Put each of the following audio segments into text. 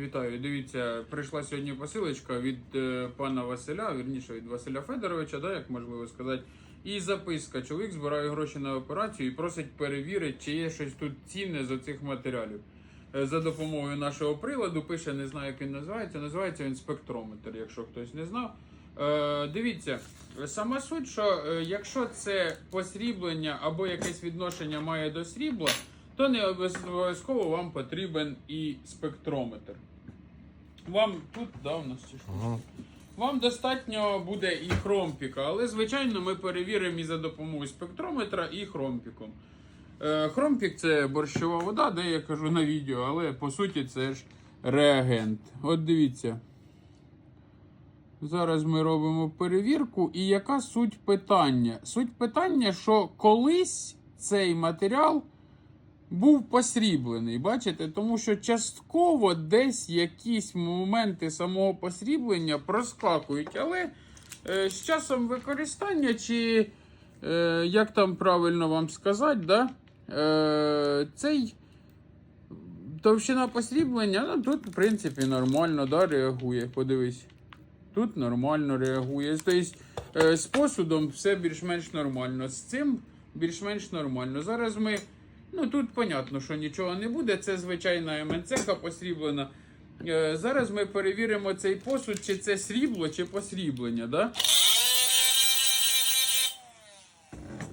Вітаю. Дивіться, прийшла сьогодні посилочка від е, пана Василя, вірніше від Василя Федоровича, да, як можливо сказати. І записка. Чоловік збирає гроші на операцію і просить перевірити, чи є щось тут цінне з оцих матеріалів. Е, За допомогою нашого приладу пише, не знаю, як він називається. Називається він спектрометр, якщо хтось не знав. Е, дивіться, сама суть, що е, якщо це посріблення або якесь відношення має до срібла, то не обов'язково вам потрібен і спектрометр. Вам тут да, у нас ці штуки. Вам достатньо буде і хромпіка, але звичайно ми перевіримо і за допомогою спектрометра, і хромпіком. Е, хромпік це борщова вода, де я кажу на відео, але по суті це ж реагент. От дивіться. Зараз ми робимо перевірку. І яка суть питання? Суть питання, що колись цей матеріал був посріблений, бачите? Тому що частково десь якісь моменти самого посріблення проскакують, але е, з часом використання, чи е, як там правильно вам сказати, да? е, цей товщина посріблення, ну тут, в принципі, нормально да, реагує. Подивись. Тут нормально реагує. Тобто е, з посудом все більш-менш нормально. З цим більш-менш нормально. Зараз ми. Ну тут понятно, що нічого не буде. Це звичайна МНЦ посріблена. Е, зараз ми перевіримо цей посуд, чи це срібло, чи посріблення. Да?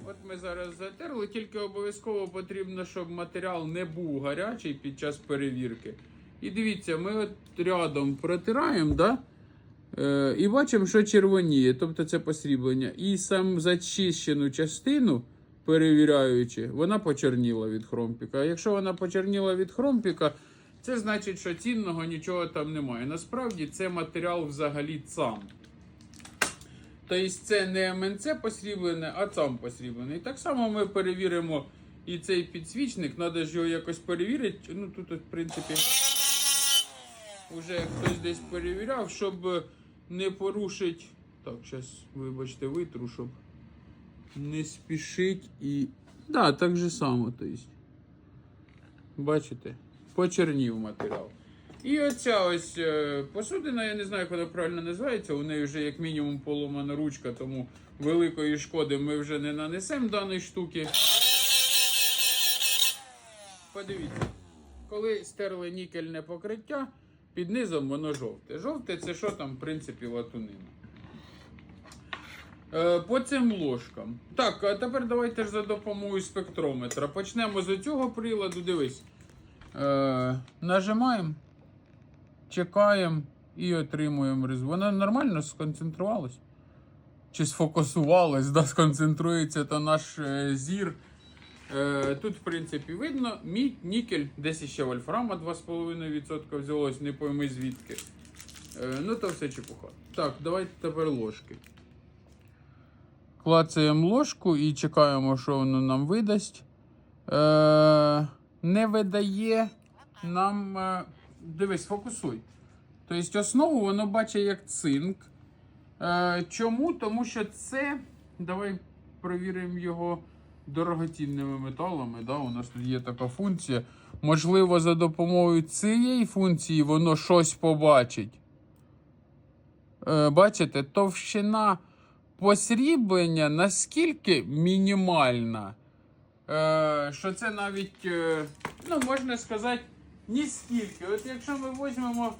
От ми зараз затерли, тільки обов'язково потрібно, щоб матеріал не був гарячий під час перевірки. І дивіться, ми от рядом протираємо, да? Е, і бачимо, що червоніє, тобто це посріблення. І сам зачищену частину, перевіряючи, вона почерніла від хромпіка. А якщо вона почерніла від хромпіка, це значить, що цінного нічого там немає. Насправді це матеріал взагалі цам. Тобто це не МНЦ посріблене, а цам посріблений. Так само ми перевіримо і цей підсвічник, треба ж його якось перевірити. Ну тут, в принципі, вже хтось десь перевіряв, щоб не порушити. Так, зараз, вибачте, витру, щоб не спішить і. Да, так же само, то есть. Бачите? Почернів матеріал. І оця ось е, посудина, я не знаю, як вона правильно називається. У неї вже як мінімум поломана ручка, тому великої шкоди ми вже не нанесемо даної штуки. Подивіться, коли стерли нікельне покриття, під низом воно жовте. Жовте це що там, в принципі, латунина. Е, По цим ложкам. Так, а тепер давайте ж за допомогою спектрометра. Почнемо з цього приладу. Дивись. Е, нажимаємо, чекаємо і отримуємо результат. Вона нормально сконцентрувалась? Чи сфокусувалась, да, сконцентрується то наш е, зір. Тут, в принципі, видно, мідь, нікель, десь іще вольфрама 2,5% взялось, не пойми звідки. Е, ну, то все чепуха. Так, давайте тепер ложки. Клацаємо ложку і чекаємо, що воно нам видасть. Е, не видає нам. Е, дивись, фокусуй. Тобто основу воно бачить як цинк. Е, чому? Тому що це. Давай перевіримо його дорогоцінними металами. Да? У нас тут є така функція. Можливо, за допомогою цієї функції воно щось побачить. Е, бачите, товщина посріблення наскільки мінімальна, е, що це навіть, е, ну, можна сказати, ніскільки. От якщо ми візьмемо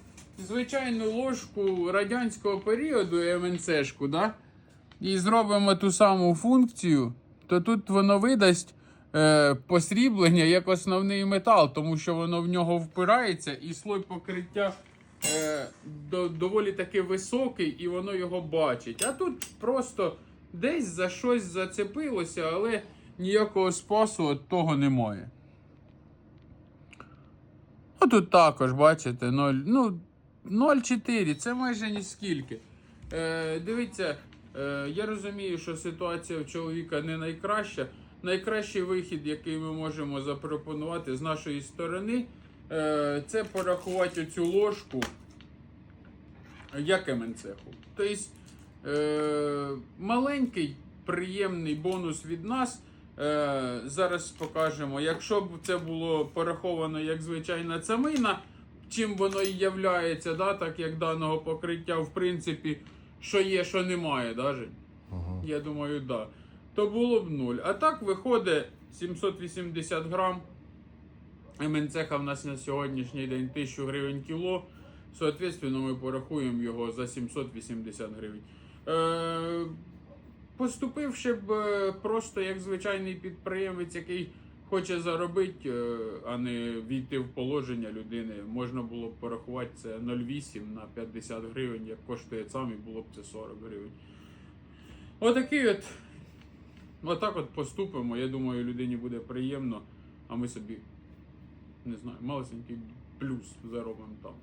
звичайну ложку радянського періоду МНЦшку, да, і зробимо ту саму функцію, то тут воно видасть е, посріблення як основний метал, тому що воно в нього впирається і слой покриття е, до, доволі таки високий, і воно його бачить. А тут просто десь за щось зацепилося, але ніякого спасу того немає. А тут також, бачите, 0, ну, 0,4, це майже ніскільки. Е, дивіться, е, я розумію, що ситуація в чоловіка не найкраща. Найкращий вихід, який ми можемо запропонувати з нашої сторони, це порахувати цю ложку як МНЦеху. Тобто е, маленький приємний бонус від нас. Е, зараз покажемо. Якщо б це було пораховано як звичайна цамина, чим воно і являється, да, так як даного покриття, в принципі, що є, що немає, даже. Ага. Я думаю, да. То було б нуль. А так виходить 780 грам. МНЦХ в нас на сьогоднішній день 1000 гривень кіло. Соответственно, ми порахуємо його за 780 гривень. Е, поступивши б е, просто як звичайний підприємець, який хоче заробити, е, а не війти в положення людини, можна було б порахувати це 0,8 на 50 гривень, як коштує сам, і було б це 40 гривень. Отакий от. Отак от поступимо. Я думаю, людині буде приємно, а ми собі, не знаю, малесенький плюс заробимо там.